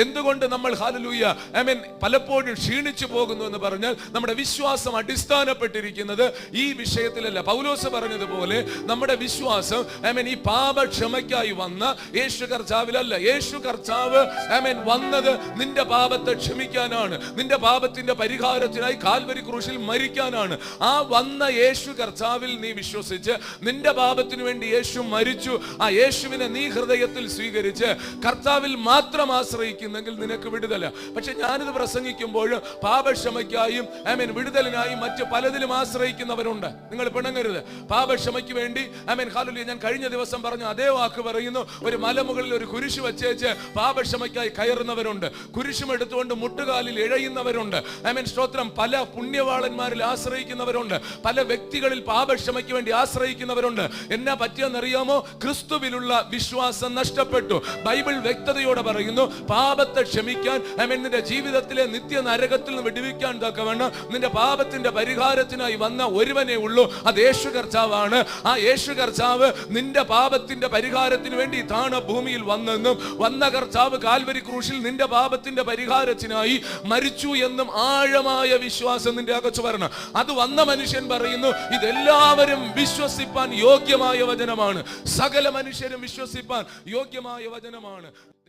എന്തുകൊണ്ട് നമ്മൾ hallelujah I mean പലപ്പോഴും ക്ഷീണിച്ചു പോകുന്നു എന്ന് പറഞ്ഞാൽ നമ്മുടെ വിശ്വാസം അടിസ്ഥാനപ്പെട്ടിരിക്കുന്നത് ഈ വിഷയത്തിലല്ല. പൗലോസ് പറഞ്ഞതുപോലെ നമ്മുടെ വിശ്വാസം ഐ മീൻ ഈ പാപക്ഷമയ്ക്കായി വന്ന യേശു കർച്ചാവിലല്ല യേശു കർച്ചാവ് ഐ മീൻ വന്നത് നിന്റെ പാപത്തെ ക്ഷമിക്കാനാണ്. നിന്റെ പാപത്തിന്റെ പരിഹാരത്തിനായി കാൽവരി ക്രൂശിൽ മരിക്കാനാണ്. ആ വന്ന യേശു കർച്ചാവിൽ നീ വിശ്വസിച്ച് നിന്റെ പാപത്തിനു വേണ്ടി യേശു മരിച്ചു. ആ യേശുവിനെ നീ ഹൃദയത്തിൽ സ്വീകരിച്ച് കർത്താവിൽ മാത്രം ആശ്രയിക്കുന്നെങ്കിൽ നിനക്ക് വിടുതല. പക്ഷെ ഞാനിത് പ്രസംഗിക്കുമ്പോൾ പാപക്ഷമയ്ക്കായും ഐ മീൻ വിടുതലിനായും മറ്റ് പലതിലും ആശ്രയിക്കുന്നവരുണ്ട്. നിങ്ങൾ പിണങ്ങരുത്. പാപക്ഷമയ്ക്ക് വേണ്ടി ഐ മീൻ ഹാലുലിയ ഞാൻ കഴിഞ്ഞ ദിവസം പറഞ്ഞു അതേ വാക്ക് പറയുന്നു. ഒരു മലമുകളിൽ ഒരു കുരിശ് വെച്ചേച്ച് പാപക്ഷമയ്ക്കായി കയറുന്നവരുണ്ട്. കുരിശും എടുത്തുകൊണ്ട് മുട്ടുകാലിൽ ഇഴയുന്നവരുണ്ട്. ഐ മീൻ സ്തോത്രം പല പുണ്യവാളന്മാരിൽ ആശ്രയിക്കുന്നവരുണ്ട്. പല വ്യക്തികളിൽ പാപക്ഷമയ്ക്ക് വേണ്ടി ആശ്രയിക്കുന്നവരുണ്ട്. എന്നാ പറ്റിയെന്നറിയാമോ? ക്രിസ്തുവിലുള്ള വിശ്വാസം നഷ്ടപ്പെട്ടു. ബൈബിൾ വ്യക്തതയോടെ പറയുന്നു പാപത്തെ ക്ഷമിക്കാൻ അമൻ നിന്റെ ജീവിതത്തിലെ നിത്യ നരകത്തിൽ നിന്ന് വിടുവിക്കാൻ തക്കവണ്ണം നിന്റെ പാപത്തിന്റെ പരിഹാരത്തിനായി വന്ന ഒരുവനെ ഉള്ളൂ. അത് യേശു കർച്ചാവാണ് ആ യേശു കർച്ചാവ് നിന്റെ പാപത്തിന്റെ പരിഹാരത്തിന് വേണ്ടി താണ ഭൂമിയിൽ വന്നെന്നും വന്ന കർച്ചാവ് കാൽവരി ക്രൂശിൽ നിന്റെ പാപത്തിന്റെ പരിഹാരത്തിനായി മരിച്ചു എന്നും ആഴമായ വിശ്വാസം നിന്റെ അകച്ചു വരണം. അത് വന്ന മനുഷ്യൻ പറയുന്നു ഇതെല്ലാവരും വിശ്വസിപ്പാൻ യോഗ്യമായ വചനമാണ്. സകല മനുഷ്യരും വിശ്വസിപ്പാൻ യോഗ്യമായ വചനമാണ്.